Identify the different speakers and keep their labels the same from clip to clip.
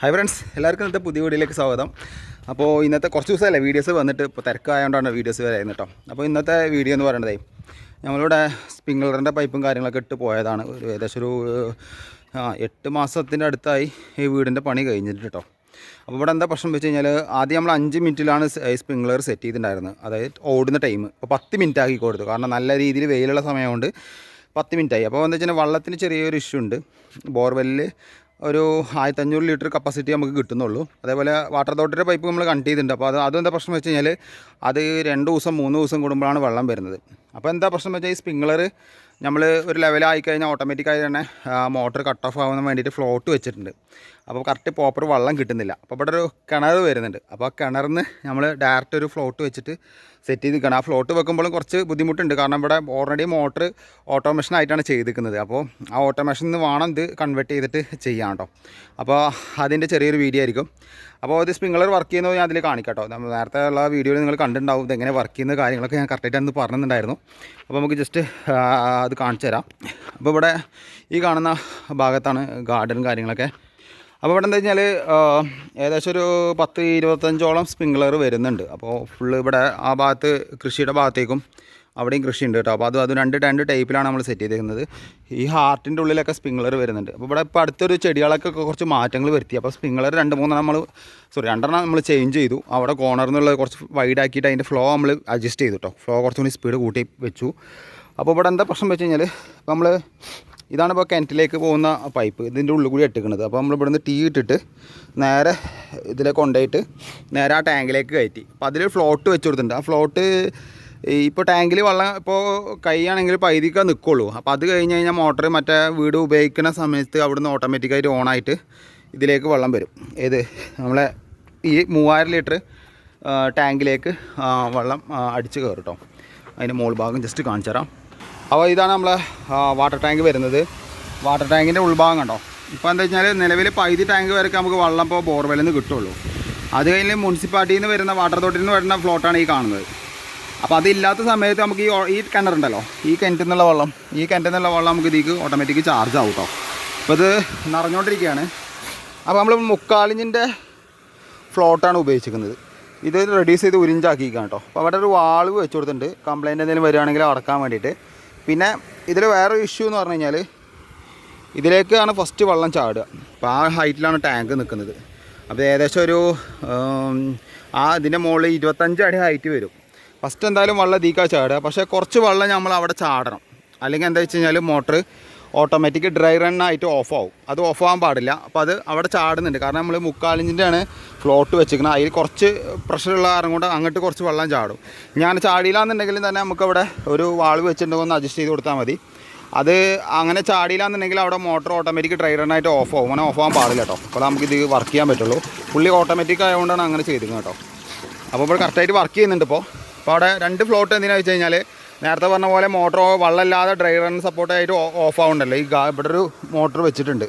Speaker 1: Hi friends എല്ലാവർക്കും ഇന്നത്തെ പുതിയ വീഡിയോയിലേക്ക് സ്വാഗതം. അപ്പോൾ ഇന്നത്തെ കുറച്ച് ദിവസമല്ലേ വീഡിയോസ് വന്നിട്ട് ഇപ്പോൾ തിരക്കായതുകൊണ്ടാണ് വീഡിയോസ് വരുന്നത് കേട്ടോ. അപ്പോൾ ഇന്നത്തെ വീഡിയോ എന്ന് പറയണതേ നമ്മളിവിടെ സ്പ്രിംഗ്ലറിന്റെ പൈപ്പും കാര്യങ്ങളൊക്കെ ഇട്ട് പോയതാണ്. ഒരു ഏകദേശം ഒരു എട്ട് മാസത്തിന്റെ അടുത്തായി ഈ വീടിന്റെ പണി കഴിഞ്ഞിട്ട് കേട്ടോ. അപ്പോൾ ഇവിടെ എന്താ പ്രശ്നം വെച്ച് കഴിഞ്ഞാൽ ആദ്യം നമ്മൾ അഞ്ച് മിനിറ്റിലാണ് സ്പ്രിംഗ്ലർ സെറ്റ് ചെയ്തിട്ടുണ്ടായിരുന്നത്. അതായത് ഓടുന്ന ടൈം അപ്പോൾ പത്ത് മിനിറ്റ് ആക്കി കൊടുത്തു. കാരണം നല്ല രീതിയിൽ വെയിലുള്ള സമയമുണ്ട് പത്ത് മിനിറ്റായി അപ്പോൾ എന്താ വെച്ചാൽ വള്ളത്തിന് ചെറിയൊരു ഇഷ്യൂ ഉണ്ട്. ബോർവെല്ലിൽ ഒരു ആയിരത്തഞ്ഞൂറ് ലിറ്റർ കപ്പാസിറ്റി നമുക്ക് കിട്ടുന്നുള്ളൂ. അതേപോലെ വാട്ടർ അതോറിറ്റിയുടെ പൈപ്പ് നമ്മൾ കണക്ട് ചെയ്തിട്ടുണ്ട്. അപ്പോൾ അത് അതെന്താ പ്രശ്നം വെച്ച് കഴിഞ്ഞാൽ അത് രണ്ട് ദിവസം മൂന്ന് ദിവസം കൂടുമ്പോഴാണ് വെള്ളം വരുന്നത്. അപ്പോൾ എന്താ പ്രശ്നം വെച്ചാൽ ഈ സ്പ്രിംഗ്ലർ നമ്മൾ ഒരു ലെവലായി കഴിഞ്ഞാൽ ഓട്ടോമാറ്റിക്കായി തന്നെ മോട്ടർ കട്ട് ഓഫ് ആവാൻ വേണ്ടിയിട്ട് ഫ്ലോട്ട് വെച്ചിട്ടുണ്ട്. അപ്പോൾ കറക്റ്റ് പ്രോപ്പർ വെള്ളം കിട്ടുന്നില്ല. അപ്പോൾ ഇവിടെ ഒരു കിണർ വരുന്നുണ്ട്. അപ്പോൾ ആ കിണറിൽ നിന്ന് നമ്മൾ ഡയറക്റ്റ് ഒരു ഫ്ലോട്ട് വെച്ചിട്ട് സെറ്റ് ചെയ്ത് നിൽക്കണം ആ ഫ്ലോട്ട് വെക്കുമ്പോഴും കുറച്ച് ബുദ്ധിമുട്ടുണ്ട്. കാരണം ഇവിടെ ഓൾറെഡി മോട്ടർ ഓട്ടോമേഷൻ ആയിട്ടാണ് ചെയ്തിരിക്കുന്നത്. അപ്പോൾ ആ ഓട്ടോമേഷനിൽ നിന്ന് വേണം ഇത് കൺവേർട്ട് ചെയ്തിട്ട് ചെയ്യാം കേട്ടോ അപ്പോൾ അതിന്റെ ചെറിയൊരു വീഡിയോ ആയിരിക്കും. അപ്പോൾ ഇത് സ്പ്രിംഗ്ലർ വർക്ക് ചെയ്യുന്നത് ഞാൻ അതിൽ കാണിക്കാം നമ്മൾ നേരത്തെ ഉള്ള വീഡിയോയിൽ നിങ്ങൾ കണ്ടിട്ടുണ്ടാവും ഇതെങ്ങനെ വർക്ക് ചെയ്യുന്ന കാര്യങ്ങളൊക്കെ ഞാൻ കറക്റ്റായിട്ട് അന്ന് പറഞ്ഞിട്ടുണ്ടായിരുന്നു. അപ്പോൾ നമുക്ക് ജസ്റ്റ് അത് കാണിച്ചു തരാം. അപ്പോൾ ഇവിടെ ഈ കാണുന്ന ഭാഗത്താണ് ഗാർഡൻ കാര്യങ്ങളൊക്കെ. അപ്പോൾ ഇവിടെ എന്താ വെച്ചാൽ ഏകദേശം ഒരു പത്ത് ഇരുപത്തഞ്ചോളം സ്പ്രിംഗ്ലർ വരുന്നുണ്ട്. അപ്പോൾ ഫുള്ള് ഇവിടെ ആ ഭാഗത്ത് കൃഷിയുടെ ഭാഗത്തേക്കും അവിടെയും കൃഷി ഉണ്ട് കേട്ടോ. അപ്പോൾ അത് അത് രണ്ട് രണ്ട് ടൈപ്പിലാണ് നമ്മൾ സെറ്റ് ചെയ്തിരിക്കുന്നത് ഈ ഹാർട്ടിന്റെ ഉള്ളിലൊക്കെ സ്പ്രിംഗ്ലർ വരുന്നുണ്ട്. അപ്പോൾ ഇവിടെ ഇപ്പോൾ അടുത്തൊരു ചെടികളൊക്കെ കുറച്ച് മാറ്റങ്ങൾ വരുത്തി. അപ്പോൾ സ്പ്രിംഗ്ലർ രണ്ട് മൂന്നെണ്ണം നമ്മൾ സോറി രണ്ടെണ്ണം നമ്മൾ ചേഞ്ച് ചെയ്തു. അവിടെ കോർണർ എന്നുള്ള കുറച്ച് വൈഡ് ആക്കിയിട്ട് അതിന്റെ ഫ്ലോ നമ്മൾ അഡ്ജസ്റ്റ് ചെയ്തു കേട്ടോ. ഫ്ലോ കുറച്ചുകൂടി സ്പീഡ് കൂട്ടി വെച്ചു. അപ്പോൾ ഇവിടെ എന്താ പ്രശ്നം വെച്ച് കഴിഞ്ഞാൽ നമ്മൾ ഇതാണ് ഇപ്പോൾ കിണറ്റിലേക്ക് പോകുന്ന പൈപ്പ്. ഇതിന്റെ ഉള്ളിൽ കൂടി ഇട്ടിക്കുന്നത് അപ്പോൾ നമ്മൾ ഇവിടുന്ന് ടീ ഇട്ടിട്ട് നേരെ ഇതിലേക്ക് കൊണ്ടുപോയിട്ട് നേരെ ആ ടാങ്കിലേക്ക് കയറ്റി. അപ്പോൾ അതിൽ ഫ്ലോട്ട് വെച്ച് കൊടുത്തിട്ടുണ്ട്. ആ ഫ്ലോട്ട് ഇപ്പോൾ ടാങ്കിൽ വെള്ളം ഇപ്പോൾ കൈയാണെങ്കിൽ പൈതിക്ക നിൽക്കുള്ളൂ അപ്പോൾ അത് കഴിഞ്ഞ് കഴിഞ്ഞാൽ മോട്ടർ മറ്റേ വീട് ഉപയോഗിക്കുന്ന സമയത്ത് അവിടുന്ന് ഓട്ടോമാറ്റിക്കായിട്ട് ഓണായിട്ട് ഇതിലേക്ക് വെള്ളം വരും. ഏത്? നമ്മളെ ഈ മൂവായിരം ലിറ്റർ ടാങ്കിലേക്ക് വെള്ളം അടിച്ച് കയറും കേട്ടോ അതിന്റെ മുകൾ ഭാഗം ജസ്റ്റ് കാണിച്ചു തരാം അപ്പോൾ ഇതാണ് നമ്മളെ വാട്ടർ ടാങ്ക് വരുന്നത്. വാട്ടർ ടാങ്കിന്റെ ഉൾഭാഗം കണ്ടോ? ഇപ്പോൾ എന്താ വെച്ചാൽ നിലവിൽ പൈതി ടാങ്ക് വരെയൊക്കെ നമുക്ക് വെള്ളം ഇപ്പോൾ ബോർവെല്ലിൽ നിന്ന് കിട്ടുള്ളൂ. അത് കഴിഞ്ഞ് മുനിസിപ്പാലിറ്റിയിൽ നിന്ന് വരുന്ന വാട്ടർ തോട്ടിൽ നിന്ന് വരുന്ന ഫ്ലോട്ടാണ് ഈ കാണുന്നത്. അപ്പോൾ അതില്ലാത്ത സമയത്ത് നമുക്ക് ഈ ഈ കിണറുണ്ടല്ലോ ഈ കിണറ്റിൽ നിന്നുള്ള വെള്ളം ഈ കിണറ്റിൽ നിന്നുള്ള വെള്ളം നമുക്ക് ഇതിക്ക് ഓട്ടോമാറ്റിക് ചാർജ് ആവും കേട്ടോ അപ്പോൾ ഇത് നിറഞ്ഞുകൊണ്ടിരിക്കുകയാണ് അപ്പോൾ നമ്മൾ മുക്കാലിഞ്ചിന്റെ ഫ്ലോട്ടാണ് ഉപയോഗിച്ചിരിക്കുന്നത്. ഇത് റെഡ്യൂസ് ചെയ്ത് ഉരിഞ്ചാക്കിയിരിക്കുകയാണ് കേട്ടോ അപ്പോൾ അവിടെ ഒരു വാൾവ് വെച്ച് കൊടുത്തിട്ടുണ്ട്. കംപ്ലയിന്റ് എന്തെങ്കിലും വരികയാണെങ്കിൽ അടക്കാൻ വേണ്ടിയിട്ട്. പിന്നെ ഇതിൽ വേറൊരു ഇഷ്യൂ എന്ന് പറഞ്ഞു കഴിഞ്ഞാൽ ഇതിലേക്കാണ് ഫസ്റ്റ് വെള്ളം ചാടുക. അപ്പോൾ ആ ഹൈറ്റിലാണ് ടാങ്ക് നിൽക്കുന്നത് അപ്പോൾ ഏകദേശം ഒരു ആ ഇതിന്റെ മുകളിൽ ഇരുപത്തഞ്ച് അടി ഹൈറ്റ് വരും. ഫസ്റ്റ് എന്തായാലും വെള്ളം ദീക്കാ ചാടുക. പക്ഷേ കുറച്ച് വെള്ളം നമ്മൾ അവിടെ ചാടണം. അല്ലെങ്കിൽ എന്താ വെച്ച് കഴിഞ്ഞാൽ മോട്ടർ ഓട്ടോമാറ്റിക് ഡ്രൈ റൺ ആയിട്ട് ഓഫ് ആവും. അത് ഓഫ് ആവാൻ പാടില്ല. അപ്പോൾ അത് അവിടെ ചാടുന്നുണ്ട്. കാരണം നമ്മൾ മുക്കാലിഞ്ചിന്റെയാണ് ഫ്ലോട്ട് വെച്ചിരിക്കുന്നത് അതിൽ കുറച്ച് പ്രഷറുള്ള കാരണം കൊണ്ട് അങ്ങോട്ട് കുറച്ച് വെള്ളം ചാടും. ഞാൻ ചാടിയില്ലാന്നുണ്ടെങ്കിലും തന്നെ നമുക്കവിടെ ഒരു വാൾവ് വെച്ചിട്ടുണ്ടെങ്കിൽ ഒന്ന് അഡ്ജസ്റ്റ് ചെയ്ത് കൊടുത്താൽ മതി. അത് അങ്ങനെ ചാടിയില്ലാന്നുണ്ടെങ്കിൽ അവിടെ മോട്ടർ ഓട്ടോമാറ്റിക് ഡ്രൈ റണ്ണായിട്ട് ഓഫ് ആവും. അങ്ങനെ ഓഫ് ആവാൻ പാടില്ല കേട്ടോ. അപ്പോൾ നമുക്കിത് വർക്ക് ചെയ്യാൻ പറ്റുള്ളൂ. പുള്ളി ഓട്ടോമാറ്റിക് ആയതുകൊണ്ടാണ് അങ്ങനെ ചെയ്തിരുന്നത് കേട്ടോ. അപ്പോൾ ഇവിടെ കറക്റ്റായിട്ട് വർക്ക് ചെയ്യുന്നുണ്ട് ഇപ്പോൾ. അപ്പോൾ അവിടെ രണ്ട് ഫ്ലോട്ട് എന്തിനാണെന്ന് വെച്ച് കഴിഞ്ഞാൽ നേരത്തെ പറഞ്ഞ പോലെ മോട്ടർ വെള്ളമില്ലാതെ ഡ്രൈ റൺ സപ്പോർട്ടായിട്ട് ഓഫ് ആവുന്നുണ്ടല്ലോ ഈ ഇവിടെ ഒരു മോട്ടർ വെച്ചിട്ടുണ്ട്.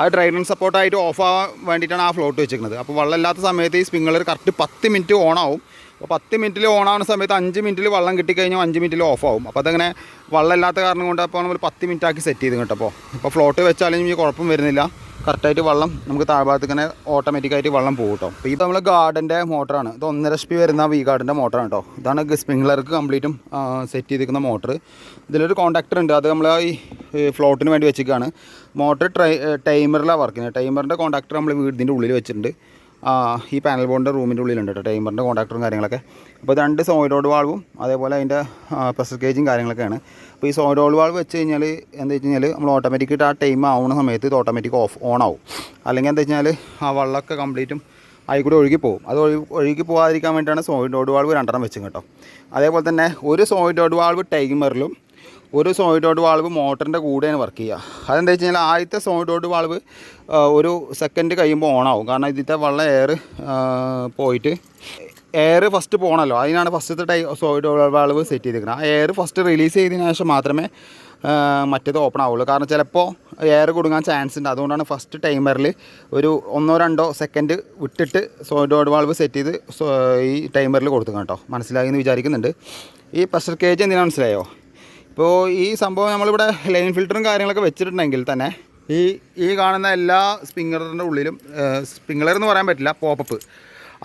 Speaker 1: ആ ഡ്രൈ റൺ സപ്പോർട്ടായിട്ട് ഓഫ് ആവാൻ വേണ്ടിയിട്ടാണ് ആ ഫ്ലോട്ട് വെച്ചിരിക്കുന്നത്. അപ്പോൾ വെള്ളമില്ലാത്ത സമയത്ത് ഈ സ്പ്രിംഗ്ലർ കറക്റ്റ് പത്ത് മിനിറ്റ് ഓൺ ആവും അപ്പോൾ പത്ത് മിനിറ്റിൽ ഓൺ ആവുന്ന സമയത്ത് അഞ്ച് മിനിറ്റിൽ വെള്ളം കിട്ടിക്കഴിഞ്ഞാൽ അഞ്ച് മിനിറ്റിൽ ഓഫ് ആവും അപ്പോൾ അതങ്ങനെ വെള്ളമില്ലാത്ത കാരണം കൊണ്ട് അപ്പോൾ നമ്മൾ പത്ത് മിനിറ്റ് ആക്കി സെറ്റ് ചെയ്ത് കേട്ടപ്പോൾ അപ്പോൾ ഫ്ലോട്ട് വെച്ചാലും ഇനി കുഴപ്പം വരുന്നില്ല. കറക്റ്റായിട്ട് വെള്ളം നമുക്ക് താഴ്ഭാഗത്ത് ഇങ്ങനെ ഓട്ടോമാറ്റിക്കായിട്ട് വെള്ളം പോകും കേട്ടോ അപ്പോൾ ഇത് നമ്മൾ ഗാർഡന്റെ മോട്ടറാണ് ഇത് ഒന്നര എസ് പി വരുന്ന വി ഗാർഡന്റെ മോട്ടറാണ് കേട്ടോ ഇതാണ് സ്പ്രിംഗ്ലർക്ക് കംപ്ലീറ്റും സെറ്റ് ചെയ്തിരിക്കുന്ന മോട്ടർ ഇതിലൊരു കോണ്ടാക്ടർ ഉണ്ട്. അത് നമ്മൾ ഈ ഫ്ലോട്ടിന് വേണ്ടി വെച്ചിരിക്കുകയാണ് മോട്ടർ ട്രൈ ടൈമറിലാണ് വർക്ക് ചെയ്യുന്നത്. ടൈമറിന്റെ കോണ്ടാക്ടർ നമ്മൾ വീടിന്റെ ഉള്ളിൽ വെച്ചിട്ടുണ്ട്. ഈ പാനൽ ബോർഡിന്റെ റൂമിന്റെ ഉള്ളിലുണ്ട് കേട്ടോ ടൈമറിന്റെ കോൺടാക്ടറും കാര്യങ്ങളൊക്കെ. അപ്പോൾ രണ്ട് സോയിഡോഡ് വാൾവും അതേപോലെ അതിന്റെ പ്രഷർ ഗേജും കാര്യങ്ങളൊക്കെയാണ്. അപ്പോൾ ഈ സോയിഡോഡ് വാൾവ് വെച്ച് കഴിഞ്ഞാൽ എന്താ വെച്ച് കഴിഞ്ഞാൽ നമ്മൾ ഓട്ടോമാറ്റിക്കായിട്ട് ആ ടൈം ആവുന്ന സമയത്ത് ഇത് ഓട്ടോമാറ്റിക് ഓഫ് ഓൺ ആവും. അല്ലെങ്കിൽ എന്താ വെച്ച് കഴിഞ്ഞാൽ ആ വെള്ളമൊക്കെ കംപ്ലീറ്റും അതിൽ കൂടെ ഒഴുകി പോകും. അത് ഒഴുകി പോകാതിരിക്കാൻ വേണ്ടിയിട്ടാണ് സോയിഡോഡ് വാൾവ് രണ്ടെണ്ണം വെച്ചും കേട്ടോ. അതേപോലെ തന്നെ ഒരു സോയിഡോഡ് വാൾവ് ടൈമറിലും ഒരു സോയിഡോഡ് വാൾവ് മോട്ടറിന്റെ കൂടെയാണ് വർക്ക് ചെയ്യുക. അതെന്താ വെച്ച് കഴിഞ്ഞാൽ ആദ്യത്തെ സോയിഡോഡ് വാൾവ് ഒരു സെക്കൻഡ് കഴിയുമ്പോൾ ഓണാവും കാരണം ഇതിന്റെ വെള്ളം എയർ പോയിട്ട് എയർ ഫസ്റ്റ് പോകണമല്ലോ അതിനാണ് ഫസ്റ്റത്തെ ടൈ ഓട്ട് വാൾവ് സെറ്റ് ചെയ്തിരിക്കുന്നത്. ആ എയർ ഫസ്റ്റ് റിലീസ് ചെയ്തതിന് ശേഷം മാത്രമേ മറ്റേത് ഓപ്പൺ ആവുള്ളൂ. കാരണം ചിലപ്പോൾ എയർ കൊടുക്കാൻ ചാൻസ് ഉണ്ട്. അതുകൊണ്ടാണ് ഫസ്റ്റ് ടൈമറിൽ ഒരു ഒന്നോ രണ്ടോ സെക്കൻഡ് വിട്ടിട്ട് സോയിഡോഡ് വാൾവ് സെറ്റ് ചെയ്ത് ഈ ടൈമറിൽ കൊടുത്തു കേട്ടോ. മനസ്സിലായി എന്ന് വിചാരിക്കുന്നുണ്ട്. ഈ പ്രഷർ കേജ് എന്തിനാണ് മനസ്സിലായോ? ഇപ്പോൾ ഈ സംഭവം നമ്മളിവിടെ ലൈൻ ഫിൽറ്ററും കാര്യങ്ങളൊക്കെ വെച്ചിട്ടുണ്ടെങ്കിൽ തന്നെ ഈ ഈ കാണുന്ന എല്ലാ സ്പ്രിംഗ്ലറിന്റെ ഉള്ളിലും സ്പ്രിംഗ്ലർ എന്ന് പറയാൻ പറ്റില്ല പോപ്പപ്പ്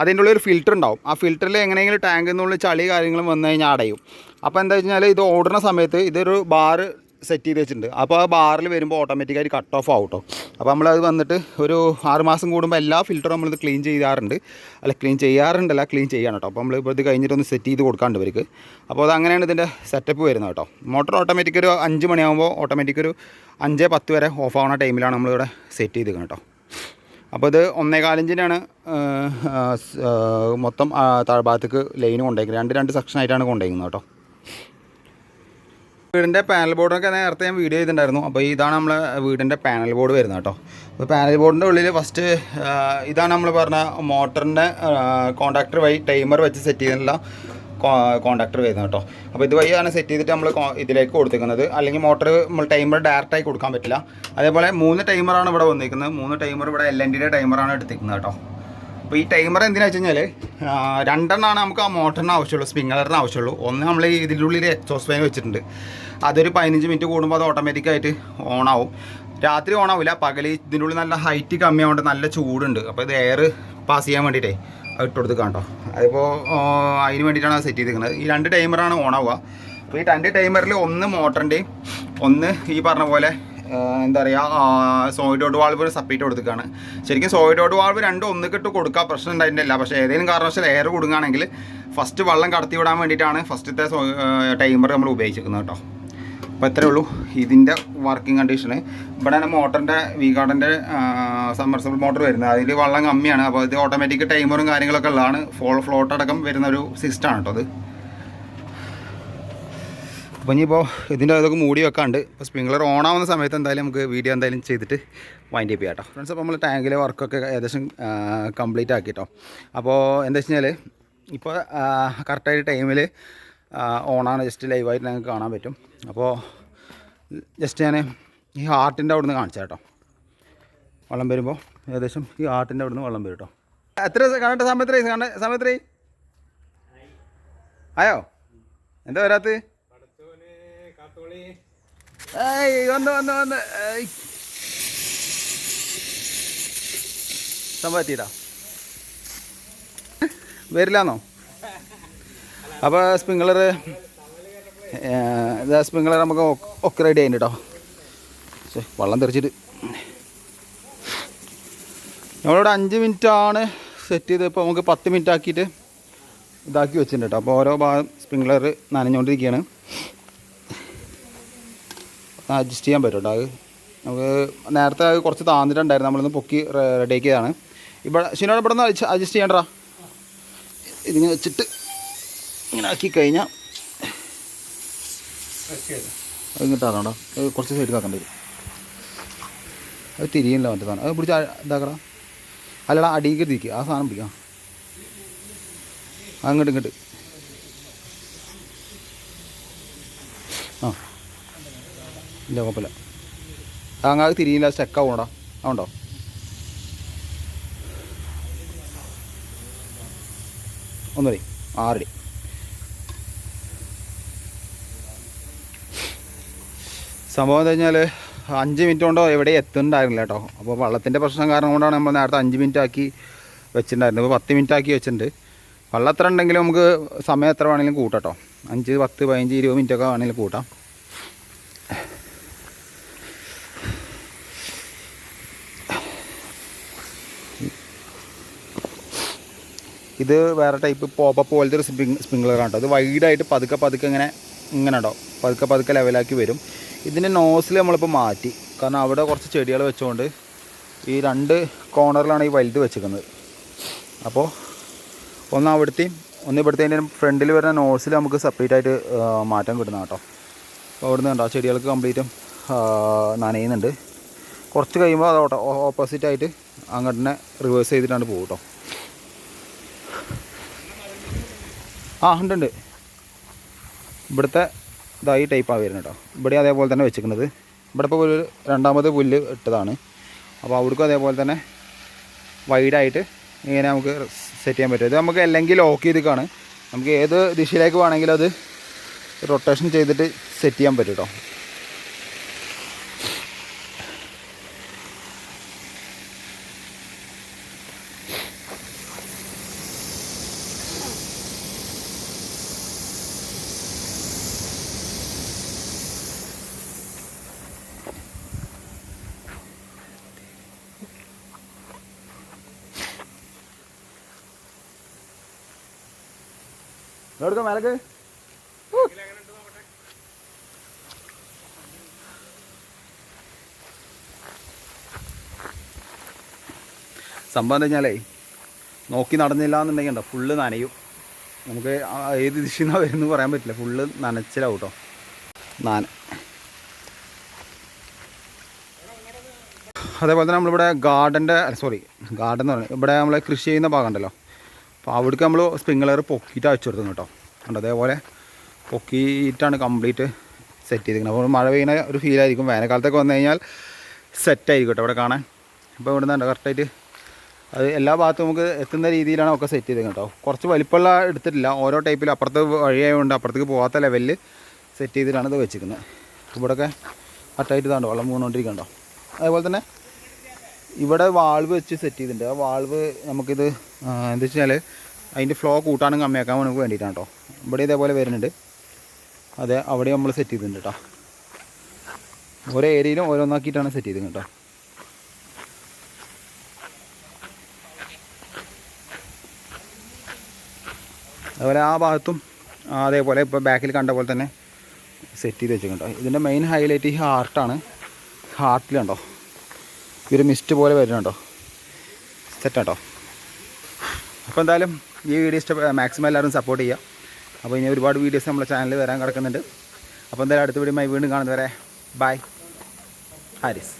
Speaker 1: അതിന്റെ ഉള്ളിൽ ഒരു ഫിൽറ്റർ ഉണ്ടാവും. ആ ഫിൽറ്ററിൽ എങ്ങനെയെങ്കിലും ടാങ്കിൽ നിന്നുള്ള ചളി കാര്യങ്ങളും വന്നു കഴിഞ്ഞാൽ അടയും. അപ്പോൾ എന്താ വെച്ചാൽ ഇത് ഓടുന്ന സമയത്ത് ഇതൊരു ബാറ് സെറ്റ് ചെയ്ത് വെച്ചിട്ടുണ്ട്. അപ്പോൾ ആ ബാറിൽ വരുമ്പോൾ ഓട്ടോമാറ്റിക്കായിട്ട് കട്ട് ഓഫ് ആവും കേട്ടോ അപ്പോൾ നമ്മളത് വന്നിട്ട് ഒരു ആറുമാസം കൂടുമ്പോൾ എല്ലാ ഫിൽറ്ററും നമ്മളിത് ക്ലീൻ ചെയ്യാറുണ്ട്. അല്ല ക്ലീൻ ചെയ്യാറുണ്ടല്ല ക്ലീൻ ചെയ്യാണ് കേട്ടോ അപ്പോൾ നമ്മൾ ഇപ്പോൾ ഇത് കഴിഞ്ഞിട്ടൊന്ന് സെറ്റ് ചെയ്ത് കൊടുക്കാണ്ട് ഇവർക്ക്. അപ്പോൾ അത് അങ്ങനെയാണ് ഇതിന്റെ സെറ്റപ്പ് വരുന്നത് കേട്ടോ മോട്ടർ ഓട്ടോമാറ്റിക് ഒരു അഞ്ച് മണിയാകുമ്പോൾ ഓട്ടോമാറ്റിക് ഒരു അഞ്ച് പത്ത് വരെ ഓഫ് ആവുന്ന ടൈമിലാണ് നമ്മളിവിടെ സെറ്റ് ചെയ്ത് കേട്ടോ അപ്പോൾ ഇത് ഒന്നേകാലിഞ്ചിനാണ് മൊത്തം താഴ്ഭാഗത്തേക്ക് ലൈന് കൊണ്ടേക്കുന്നത് രണ്ട് രണ്ട് സെക്ഷനായിട്ടാണ് കൊണ്ടേക്കുന്നത് കേട്ടോ വീടിന്റെ പാനൽ ബോർഡൊക്കെ നേരത്തെ ഞാൻ വീഡിയോ ചെയ്തിട്ടുണ്ടായിരുന്നു. അപ്പോൾ ഇതാണ് നമ്മളെ വീടിന്റെ പാനൽ ബോർഡ് വരുന്നത് കേട്ടോ. അപ്പോൾ പാനൽ ബോർഡിന്റെ ഉള്ളിൽ ഫസ്റ്റ് ഇതാണ് നമ്മൾ പറഞ്ഞ മോട്ടറിന്റെ കോണ്ടാക്ടർ വഴി ടൈമർ വെച്ച് സെറ്റ് ചെയ്തിട്ടുള്ള കോണ്ടാക്ടർ വരുന്നത് കേട്ടോ. അപ്പോൾ ഇത് വഴിയാണ് സെറ്റ് ചെയ്തിട്ട് നമ്മൾ ഇതിലേക്ക് കൊടുത്തിരിക്കുന്നത് അല്ലെങ്കിൽ മോട്ടർ നമ്മൾ ടൈമർ ഡയറക്റ്റായി കൊടുക്കാൻ പറ്റില്ല. അതേപോലെ മൂന്ന് ടൈമറാണ് ഇവിടെ വന്നിരിക്കുന്നത് മൂന്ന് ടൈമർ ഇവിടെ എൽ എൻ ഡിയുടെ ടൈമറാണ് എടുത്തിരിക്കുന്നത് കേട്ടോ. അപ്പോൾ ഈ ടൈമർ എന്തിനാ വെച്ച് കഴിഞ്ഞാൽ രണ്ടെണ്ണമാണ് നമുക്ക് ആ മോട്ടറിന് ആവശ്യമുള്ളൂ സ്പ്രിംഗലറിന് ആവശ്യമുള്ളൂ. ഒന്ന് നമ്മൾ ഇതിന്റെ ഉള്ളിൽ എക്സോസ് ഫാൻ വെച്ചിട്ടുണ്ട്. അതൊരു പതിനഞ്ച് മിനിറ്റ് കൂടുമ്പോൾ അത് ഓട്ടോമാറ്റിക്കായിട്ട് ഓണാവും രാത്രി ഓണാവില്ല പകൽ ഇതിന്റെ ഉള്ളിൽ നല്ല ഹൈറ്റ് കമ്മിയാവുകൊണ്ട് നല്ല ചൂടുണ്ട്. അപ്പോൾ ഇത് എയർ പാസ് ചെയ്യാൻ വേണ്ടിയിട്ടേ ഇട്ട് കൊടുത്ത് കേട്ടോ. അതിപ്പോൾ അതിന് വേണ്ടിയിട്ടാണ് സെറ്റ് ചെയ്തിരിക്കുന്നത് ഈ രണ്ട് ടൈമറാണ് ഓണാവുക അപ്പോൾ ഈ രണ്ട് ടൈമറിൽ ഒന്ന് മോട്ടറിന്റെയും ഒന്ന് ഈ പറഞ്ഞ പോലെ എന്താ പറയുക സോയിഡ് ഔട്ട് വാൾവ് സപ്പീറ്റ് കൊടുത്തിക്കാണ്. ശരിക്കും സോയിഡ് ഔട്ട് വാൾവ് രണ്ടും ഒന്നിക്കിട്ട് കൊടുക്കുക പ്രശ്നം ഉണ്ടായിട്ടില്ല പക്ഷേ ഏതെങ്കിലും കാരണവശാൽ എയർ കൊടുക്കുകയാണെങ്കിൽ ഫസ്റ്റ് വെള്ളം കടത്തി വിടാൻ വേണ്ടിയിട്ടാണ് ഫസ്റ്റത്തെ ടൈമർ നമ്മൾ ഉപയോഗിച്ചിരിക്കുന്നത് കേട്ടോ. അപ്പോൾ ഇത്രേ ഉള്ളൂ. ഇതിന്റെ വർക്കിംഗ് കണ്ടീഷന് ഇവിടെ മോട്ടറിന്റെ വി ഗാർഡന്റെ സമ്മർസബിൾ മോട്ടർ വരുന്നത്. അതിൽ വെള്ളം കമ്മിയാണ്. അപ്പോൾ ഇത് ഓട്ടോമാറ്റിക് ടൈമറും കാര്യങ്ങളൊക്കെ ഉള്ളതാണ്. ഫോൾ ഫ്ലോട്ട് അടക്കം വരുന്ന ഒരു സിസ്റ്റമാണ് കേട്ടോ അത്. അപ്പോൾ ഇനിയിപ്പോൾ ഇതിന്റെ അതൊക്കെ മൂടി വെക്കാണ്ട് ഇപ്പോൾ സ്പ്രിംഗ്ലർ ഓൺ ആവുന്ന സമയത്ത് എന്തായാലും നമുക്ക് വീഡിയോ എന്തായാലും ചെയ്തിട്ട് വൈൻഡ് അപ്പ് ചെയ്യാം കേട്ടോ ഫ്രണ്ട്സ് അപ്പോൾ നമ്മൾ ടാങ്കിലെ വർക്കൊക്കെ ഏകദേശം കംപ്ലീറ്റ് ആക്കി കേട്ടോ അപ്പോൾ എന്താ വെച്ച് കഴിഞ്ഞാൽ ഇപ്പോൾ കറക്റ്റായിട്ട് ടൈമിൽ ഓണാണ് ജസ്റ്റ് ലൈവായിട്ട് ഞങ്ങൾക്ക് കാണാൻ പറ്റും. അപ്പോൾ ജസ്റ്റ് ഞാൻ ഈ ഹാർട്ടിന്റെ അവിടെ നിന്ന് കാണിച്ചാൽ കേട്ടോ വെള്ളം വരുമ്പോൾ ഏകദേശം ഈ ഹാർട്ടിന്റെ അവിടെ നിന്ന് വെള്ളം വരും കേട്ടോ എത്ര കണ്ട സമയത്ത് കണ്ട സമയത്ത് ആയോ? എന്താ വരാത്തത്? ഏയ് വന്ന് വന്ന് വന്ന്. സംഭവം എത്തിയതാ വരില്ലാന്നോ? അപ്പോൾ സ്പ്രിംഗ്ലർ ഇതാ സ്പ്രിംഗ്ലർ നമുക്ക് ഒക്കെ- റെഡി ആയിട്ട് കേട്ടോ വെള്ളം തെറിച്ചിട്ട്. നമ്മളിവിടെ അഞ്ച് മിനിറ്റ് ആണ് സെറ്റ് ചെയ്ത്. ഇപ്പോൾ നമുക്ക് പത്ത് മിനിറ്റ് ആക്കിയിട്ട് ഇതാക്കി വെച്ചിട്ടുണ്ട് കേട്ടോ അപ്പോൾ ഓരോ ഭാഗം സ്പ്രിംഗ്ലർ നനഞ്ഞുകൊണ്ടിരിക്കുകയാണ് അഡ്ജസ്റ്റ് ചെയ്യാൻ പറ്റും അത് നമുക്ക് നേരത്തെ അത് കുറച്ച് താന്നിട്ടുണ്ടായിരുന്നു. നമ്മളൊന്ന് പൊക്കി റെഡിയാക്കിയതാണ് ഇവിടെ ശനിയോടെ ഇവിടെ നിന്ന് അഡ്ജസ്റ്റ് ചെയ്യണ്ടാ? ഇതിങ്ങനെ വെച്ചിട്ട് ഇങ്ങനെ ആക്കി കഴിഞ്ഞാൽ അത് കുറച്ച് സൈഡ് ആക്കേണ്ടി വരും. അത് തിരിയില്ല മറ്റേ സാധനം. അത് പിടിച്ച് ഇതാക്കടാ. അല്ലടാ അടിക്ക് തിരിക്കുക ആ സാധനം പിടിക്കാം അങ്ങോട്ട് ഇങ്ങോട്ട്. ആ. ഇല്ല കുഴപ്പമില്ല. താങ്ങാതെ തിരിയില്ല സ്റ്റെക്ക് ആവണടാ. അതുണ്ടോ ഒന്നടി ആറടി സംഭവം എന്താ കഴിഞ്ഞാൽ അഞ്ച് മിനിറ്റ് കൊണ്ടോ എവിടെ എത്തുന്നുണ്ടായിരുന്നില്ല കേട്ടോ. അപ്പോൾ വെള്ളത്തിന്റെ പ്രശ്നം കാരണം കൊണ്ടാണ് നമ്മൾ നേരത്തെ അഞ്ച് മിനിറ്റ് ആക്കി വെച്ചിട്ടുണ്ടായിരുന്നത്. ഇപ്പോൾ പത്ത് മിനിറ്റ് ആക്കി വെച്ചിട്ടുണ്ട്. വെള്ളം എത്ര ഉണ്ടെങ്കിലും നമുക്ക് സമയം എത്ര വേണമെങ്കിലും കൂട്ടാം കേട്ടോ. അഞ്ച് പത്ത് പതിനഞ്ച് ഇരുപത് മിനിറ്റൊക്കെ വേണമെങ്കിലും കൂട്ടാം. ഇത് വേറെ ടൈപ്പ് പോപ്പ പോലത്തെ ഒരു സ്പ്രിങ് സ്പ്രിംഗ്ലറാണ് കേട്ടോ അത് വൈഡായിട്ട് പതുക്കെ പതുക്കെ ഇങ്ങനെ ഇങ്ങനെ ഉണ്ടാവും പതുക്കെ പതുക്കെ ലെവലാക്കി വരും. ഇതിന്റെ നോസിൽ നമ്മളിപ്പോൾ മാറ്റി. കാരണം അവിടെ കുറച്ച് ചെടികൾ വെച്ചുകൊണ്ട് ഈ രണ്ട് കോർണറിലാണ് ഈ വലുത് വെച്ചിരിക്കുന്നത് അപ്പോൾ ഒന്ന് അവിടുത്തെയും ഒന്ന് ഇവിടുത്തെ ഫ്രണ്ടിൽ വരുന്ന നോസിൽ നമുക്ക് സെപ്പറേറ്റ് ആയിട്ട് മാറ്റം കിട്ടുന്ന കേട്ടോ അപ്പോൾ അവിടുന്ന് കണ്ടോ ചെടികൾക്ക് കംപ്ലീറ്റും നനയുന്നുണ്ട്. കുറച്ച് കഴിയുമ്പോൾ അത് ഓപ്പോസിറ്റ് ആയിട്ട് അങ്ങോട്ട് തന്നെ റിവേഴ്സ് ചെയ്തിട്ടാണ് പോകും കേട്ടോ ആ ഉണ്ട് ഉണ്ട്. ഇവിടുത്തെ ഇതായി ടൈപ്പാണ് വരുന്നത് കേട്ടോ ഇവിടെ അതേപോലെ തന്നെ വെച്ചിരിക്കുന്നത്. ഇവിടെ ഇപ്പോൾ ഒരു രണ്ടാമത് പുല്ല് ഇട്ടതാണ്. അപ്പോൾ അവിടേക്കും അതേപോലെ തന്നെ വൈഡായിട്ട് ഇങ്ങനെ നമുക്ക് സെറ്റ് ചെയ്യാൻ പറ്റും. ഇത് നമുക്ക് അല്ലെങ്കിൽ ലോക്ക് ചെയ്തിക്കാണ് നമുക്ക് ഏത് ദിശയിലേക്ക് വേണമെങ്കിലും അത് റൊട്ടേഷൻ ചെയ്തിട്ട് സെറ്റ് ചെയ്യാൻ പറ്റും കേട്ടോ എവിടെ മേലക്ക്? സംഭവം വെച്ചാലേ നോക്കി നടന്നില്ല എന്നുണ്ടെങ്കിൽ ഉണ്ടോ ഫുള്ള് നനയും നമുക്ക് ഏത് ദിശയിൽ നിന്നാണ് വരുന്നത് പറയാൻ പറ്റില്ല ഫുള്ള് നനച്ചിലാവും കേട്ടോ നന അതേപോലെ തന്നെ നമ്മളിവിടെ ഗാർഡന്റെ സോറി ഗാർഡൻ എന്ന് പറയുന്നത് ഇവിടെ നമ്മൾ കൃഷി ചെയ്യുന്ന ഭാഗം ഉണ്ടല്ലോ. അപ്പോൾ അവിടേക്ക് നമ്മൾ സ്പ്രിംഗ്ലർ പൊക്കിയിട്ട് അയച്ചു കൊടുത്തു കേട്ടോ. കണ്ടോ? അതേപോലെ പൊക്കിയിട്ടാണ് കംപ്ലീറ്റ് സെറ്റ് ചെയ്തിരിക്കുന്നത്. അപ്പോൾ മഴ പെയ്യുന്ന ഒരു ഫീലായിരിക്കും വേനൽക്കാലത്തൊക്കെ വന്നു കഴിഞ്ഞാൽ സെറ്റ് ആയിരിക്കും കേട്ടോ ഇവിടെ കാണാൻ. അപ്പോൾ ഇവിടെ നിന്നുണ്ട് കറക്റ്റായിട്ട് അത് എല്ലാ ഭാഗത്തും നമുക്ക് എത്തുന്ന രീതിയിലാണ് ഒക്കെ സെറ്റ് ചെയ്തത് കേട്ടോ. കുറച്ച് വലിപ്പമുള്ള എടുത്തിട്ടില്ല. ഓരോ ടൈപ്പിൽ അപ്പുറത്ത് വഴിയായതുകൊണ്ട് അപ്പുറത്തേക്ക് പോകാത്ത ലെവലിൽ സെറ്റ് ചെയ്തിട്ടാണ് ഇത് വെച്ചിരിക്കുന്നത്. ഇവിടെയൊക്കെ കറക്റ്റായിട്ട് ഇതാണ്ടോ? വെള്ളം വീണുകൊണ്ടിരിക്കണ്ടോ അതേപോലെ തന്നെ ഇവിടെ വാൾവ് വെച്ച് സെറ്റ് ചെയ്തിട്ടുണ്ട്. ആ വാൾവ് നമുക്കിത് എന്താ വെച്ചാൽ അതിന്റെ ഫ്ലോ കൂട്ടാനും കമ്മിയാക്കാൻ നമുക്ക് വേണ്ടിയിട്ടാണ് കേട്ടോ ഇവിടെ ഇതേപോലെ വരുന്നുണ്ട്. അതെ അവിടെ നമ്മൾ സെറ്റ് ചെയ്തിട്ടുണ്ട് കേട്ടോ ഓരോ ഏരിയയിലും ഓരോന്നാക്കിയിട്ടാണ് സെറ്റ് ചെയ്തത് കേട്ടോ അതുപോലെ ആ ഭാഗത്തും അതേപോലെ ഇപ്പോൾ ബാക്കിൽ കണ്ട പോലെ തന്നെ സെറ്റ് ചെയ്ത് വെച്ചിട്ടുണ്ടോ ഇതിന്റെ മെയിൻ ഹൈലൈറ്റ് ഈ ഹാർട്ടാണ് ഹാർട്ടിലുണ്ടോ ഒരു മിസ്റ്റ് പോലെ വരുന്നുണ്ടോ? സെറ്റാട്ടോ അപ്പോൾ എന്തായാലും ഈ വീഡിയോ ഇഷ്ട മാക്സിമം എല്ലാവരും സപ്പോർട്ട് ചെയ്യുക അപ്പോൾ ഇനി ഒരുപാട് വീഡിയോസ് നമ്മുടെ ചാനലിൽ വരാൻ കിടക്കുന്നുണ്ട്. അപ്പോൾ എന്തായാലും അടുത്ത വീഡിയോ വീണ്ടും കാണുന്നവരെ ബൈ ഹാരിസ്.